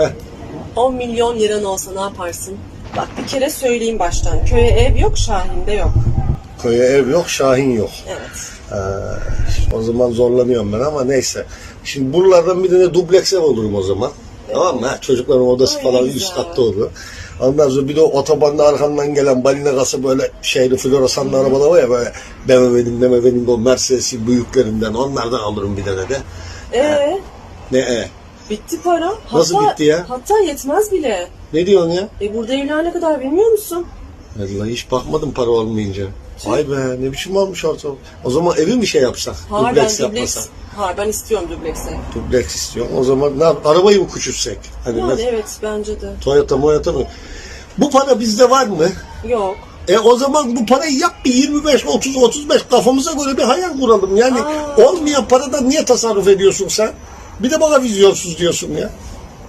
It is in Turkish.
Heh. 10 milyon liran olsa ne yaparsın? Bak bir kere söyleyeyim baştan. Köye ev yok, Şahin'de yok. Köye ev yok, Şahin yok. Evet. Ee, o zaman zorlanıyorum ben ama neyse. Şimdi buralardan bir tane dubleks ev olurum o zaman. Tamam mı? Ha, Çocukların odası Ay, falan ne üst güzel. katta olur. Ondan sonra bir de o otobanda arkamdan gelen balina gası böyle şeyli floresanlı arabalar var ya böyle BMW'nin BMW'nin o Mercedes'in büyüklerinden onlardan alırım bir tane de. Ee, Ne e? Bitti para. Nasıl Hatta- bitti ya? Hatta yetmez bile. Ne diyorsun ya? E burada evler ne kadar bilmiyor musun? Vallahi hiç bakmadım para olmayınca. Vay be ne biçim olmuş orta. O zaman evi mi şey yapsak? Hayır ben dubleks dubleks. yapmasak. Hayır ben istiyorum dublekse. Dubleks istiyorum. O zaman ne yap? Arabayı mı küçültsek? Hani Yani mesela evet bence de. Toyota Moyota mı? Bu para bizde var mı? Yok. E o zaman bu parayı yap bir 25, 30, 35 kafamıza göre bir hayal kuralım. Yani Aa. olmayan paradan niye tasarruf ediyorsun sen? Bir de bana vizyonsuz diyorsun ya.